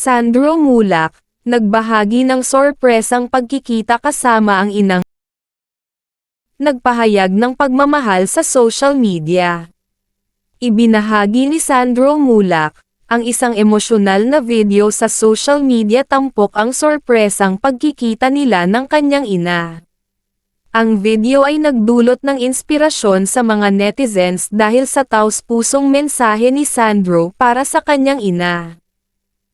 Sandro Mulak, nagbahagi ng sorpresang pagkikita kasama ang inang nagpahayag ng pagmamahal sa social media. Ibinahagi ni Sandro Mulak, ang isang emosyonal na video sa social media tampok ang sorpresang pagkikita nila ng kanyang ina. Ang video ay nagdulot ng inspirasyon sa mga netizens dahil sa taus-pusong mensahe ni Sandro para sa kanyang ina.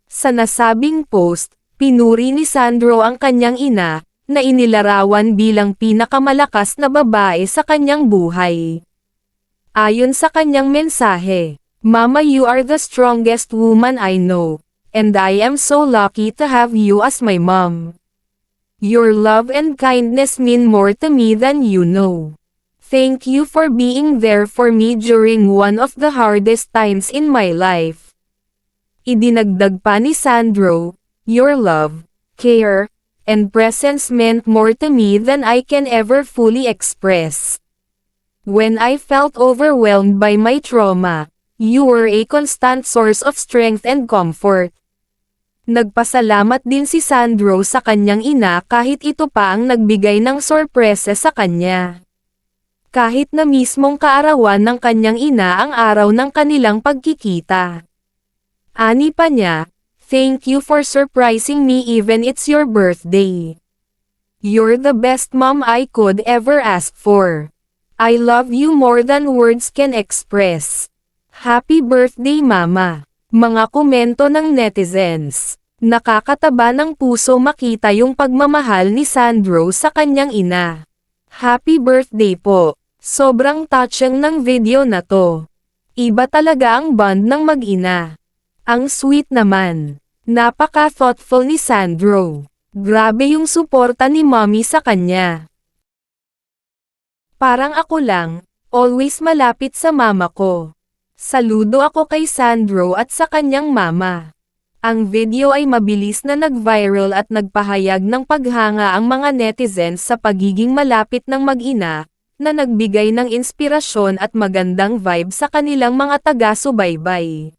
Sa nasabing post, pinuri ni Sandro ang kanyang ina, na inilarawan bilang pinakamalakas na babae sa kanyang buhay. Ayon sa kanyang mensahe, Mama you are the strongest woman I know, and I am so lucky to have you as my mom. Your love and kindness mean more to me than you know. Thank you for being there for me during one of the hardest times in my life. Idinagdag pa ni Sandro, Your love, care, and presence meant more to me than I can ever fully express. When I felt overwhelmed by my trauma, you were a constant source of strength and comfort. Nagpasalamat din si Sandro sa kanyang ina kahit ito pa ang nagbigay ng sorpresa sa kanya. Kahit na mismong kaarawan ng kanyang ina ang araw ng kanilang pagkikita. Ani pa niya, Thank you for surprising me even it's your birthday. You're the best mom I could ever ask for. I love you more than words can express. Happy birthday mama. Mga komento ng netizens. Nakakataba ng puso makita yung pagmamahal ni Sandro sa kanyang ina. Happy birthday po. Sobrang touching ng video na to. Iba talaga ang bond ng mag-ina. Ang sweet naman. Napaka-thoughtful ni Sandro. Grabe yung suporta ni mommy sa kanya. Parang ako lang, always malapit sa mama ko. Saludo ako kay Sandro at sa kanyang mama. Ang video ay mabilis na nag-viral at nagpahayag ng paghanga ang mga netizens sa pagiging malapit ng mag-ina, na nagbigay ng inspirasyon at magandang vibe sa kanilang mga taga-subaybay.